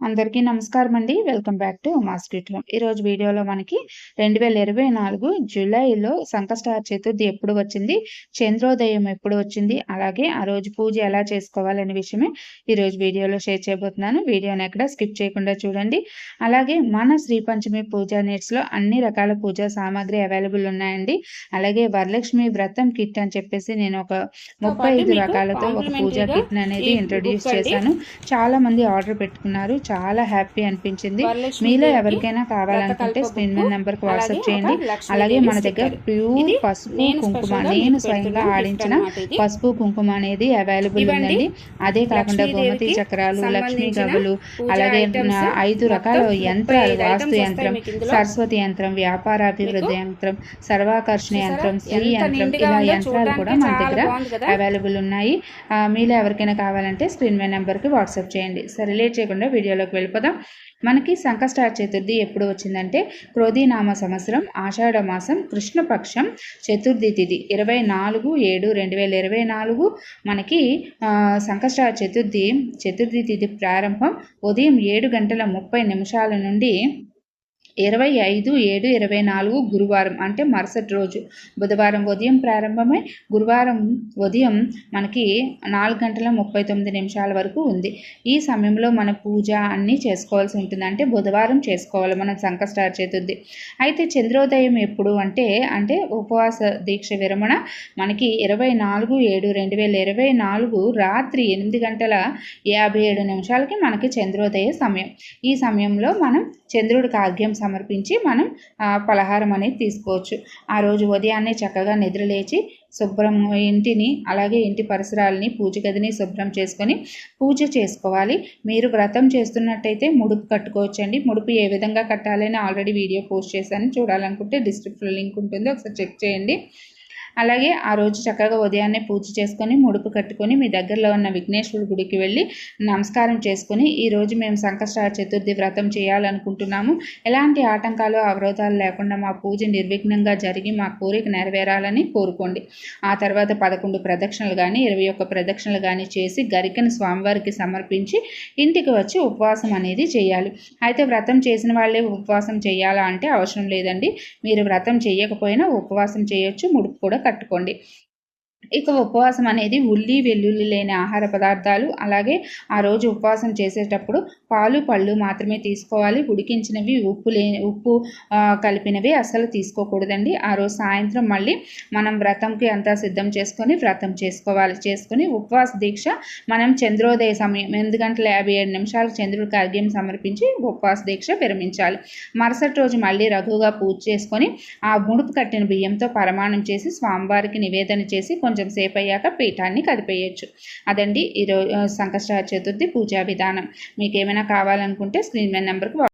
అందరికీ నమస్కారం అండి. వెల్కమ్ బ్యాక్ టు మాస్క్రిట్ హోమ్. ఈరోజు వీడియోలో మనకి రెండు వేల ఇరవై నాలుగు జూలైలో సంకష్టార చతుర్థి ఎప్పుడు వచ్చింది చంద్రోదయం ఎప్పుడు వచ్చింది అలాగే ఆ రోజు పూజ ఎలా చేసుకోవాలనే విషయమే ఈరోజు వీడియోలో షేర్ చేయబోతున్నాను. వీడియోని ఎక్కడ స్కిప్ చేయకుండా చూడండి. అలాగే మన శ్రీ పంచమి పూజా నీట్స్లో అన్ని రకాల పూజా సామాగ్రి అవైలబుల్ ఉన్నాయండి. అలాగే వరలక్ష్మి వ్రతం కిట్ అని చెప్పేసి నేను ఒక ముప్పై ఐదు రకాలతో ఒక పూజా కిట్ అనేది ఇంట్రొడ్యూస్ చేశాను. చాలా మంది ఆర్డర్ పెట్టుకున్నారు. చాలా హ్యాపీ అనిపించింది. మీలో ఎవరికైనా కావాలనుకుంటే స్క్రీన్ మీద నెంబర్కి వాట్సాప్ చేయండి. అలాగే మన దగ్గర ప్యూర్ పసుపు కుంకుమ నేను స్వయంగా ఆడించిన పసుపు కుంకుమ అనేది అవైలబుల్ ఉందండి. అదే కాకుండా గోమతి చక్రాలు లక్ష్మీ గబులు అలాగే ఐదు రకాల యంత్రాలు వాస్తు యంత్రం సరస్వతి యంత్రం వ్యాపారాభివృద్ధి యంత్రం సర్వాకర్షణ యంత్రం శ్రీ యంత్రం ఇలా యంత్రాలు కూడా మన దగ్గర అవైలబుల్ ఉన్నాయి. మీలో ఎవరికైనా కావాలంటే స్క్రీన్ మీద నెంబర్కి వాట్సాప్ చేయండి. సరే లేట్ చేయకుండా వీడియోలో వీడియోలోకి వెళ్ళిపోదాం. మనకి సంకష్ట చతుర్థి ఎప్పుడు వచ్చిందంటే క్రోధీనామ సంవత్సరం ఆషాఢ మాసం కృష్ణపక్షం చతుర్థి తిథి ఇరవై నాలుగు ఏడు రెండు వేల ఇరవై నాలుగు మనకి సంకష్ట చతుర్థి చతుర్థి తిథి ప్రారంభం ఉదయం ఏడు గంటల ముప్పై నిమిషాల నుండి ఇరవై ఐదు ఏడు ఇరవై నాలుగు గురువారం అంటే మరుసటి రోజు. బుధవారం ఉదయం ప్రారంభమై గురువారం ఉదయం మనకి నాలుగు గంటల ముప్పై తొమ్మిది నిమిషాల వరకు ఉంది. ఈ సమయంలో మన పూజ అన్నీ చేసుకోవాల్సి ఉంటుంది. అంటే బుధవారం చేసుకోవాలి మనం సంకష్టార్ చేతుంది అయితే చంద్రోదయం ఎప్పుడు అంటే అంటే ఉపవాస దీక్ష విరమణ మనకి ఇరవై నాలుగు ఏడు రెండు వేల ఇరవై నాలుగు రాత్రి ఎనిమిది గంటల యాభై ఏడు నిమిషాలకి మనకి చంద్రోదయ సమయం. ఈ సమయంలో మనం చంద్రుడికి ఆగ్యం సమర్పించి మనం పలహారం అనేది తీసుకోవచ్చు. ఆ రోజు ఉదయాన్నే చక్కగా నిద్రలేచి శుభ్రం ఇంటిని అలాగే ఇంటి పరిసరాలని పూజ గదిని శుభ్రం చేసుకొని పూజ చేసుకోవాలి. మీరు వ్రతం చేస్తున్నట్టయితే ముడుపు కట్టుకోవచ్చండి. ముడుపు ఏ విధంగా కట్టాలని ఆల్రెడీ వీడియో పోస్ట్ చేశాను. చూడాలనుకుంటే డిస్క్రిప్షన్ లింక్ ఉంటుంది. ఒకసారి చెక్ చేయండి. అలాగే ఆ రోజు చక్కగా ఉదయాన్నే పూజ చేసుకొని ముడుపు కట్టుకొని మీ దగ్గరలో ఉన్న విఘ్నేశ్వరుడి గుడికి వెళ్ళి నమస్కారం చేసుకొని ఈరోజు మేము సంకష్టార చతుర్థి వ్రతం చేయాలనుకుంటున్నాము. ఎలాంటి ఆటంకాలు అవరోధాలు లేకుండా మా పూజ నిర్విఘ్నంగా జరిగి మా కోరిక నెరవేరాలని కోరుకోండి. ఆ తర్వాత పదకొండు ప్రదక్షిణలు కానీ ఇరవై ఒక్క ప్రదక్షిణలు కానీ చేసి గరికను స్వామివారికి సమర్పించి ఇంటికి వచ్చి ఉపవాసం అనేది చేయాలి. అయితే వ్రతం చేసిన వాళ్ళే ఉపవాసం చేయాలా అంటే అవసరం లేదండి. మీరు వ్రతం చేయకపోయినా ఉపవాసం చేయొచ్చు ముడుపు కూడా కట్టుకోండి. ఇక ఉపవాసం అనేది ఉల్లి వెల్లుల్లి లేని ఆహార పదార్థాలు అలాగే ఆ రోజు ఉపవాసం చేసేటప్పుడు పాలు పళ్ళు మాత్రమే తీసుకోవాలి. ఉడికించినవి ఉప్పు లే ఉప్పు కలిపినవి అసలు తీసుకోకూడదండి. ఆ రోజు సాయంత్రం మళ్ళీ మనం వ్రతంకి అంతా సిద్ధం చేసుకొని వ్రతం చేసుకోవాలి. చేసుకొని ఉపవాస దీక్ష మనం చంద్రోదయ సమయం ఎనిమిది గంటల యాభై ఏడు నిమిషాలు చంద్రుడికి అర్ఘ్యం సమర్పించి ఉపవాస దీక్ష విరమించాలి. మరుసటి రోజు మళ్ళీ రఘువుగా పూజ చేసుకొని ఆ ముడుపు కట్టిన బియ్యంతో పరమాణం చేసి స్వామివారికి నివేదన చేసి కొంచెం సేపు అయ్యాక పీఠాన్ని కదిపేయచ్చు. అదండి ఈరోజు సంకష్ట చతుర్థి పూజా విధానం. మీకు ఏమైనా కావాలనుకుంటే స్క్రీన్ మీద నెంబర్కి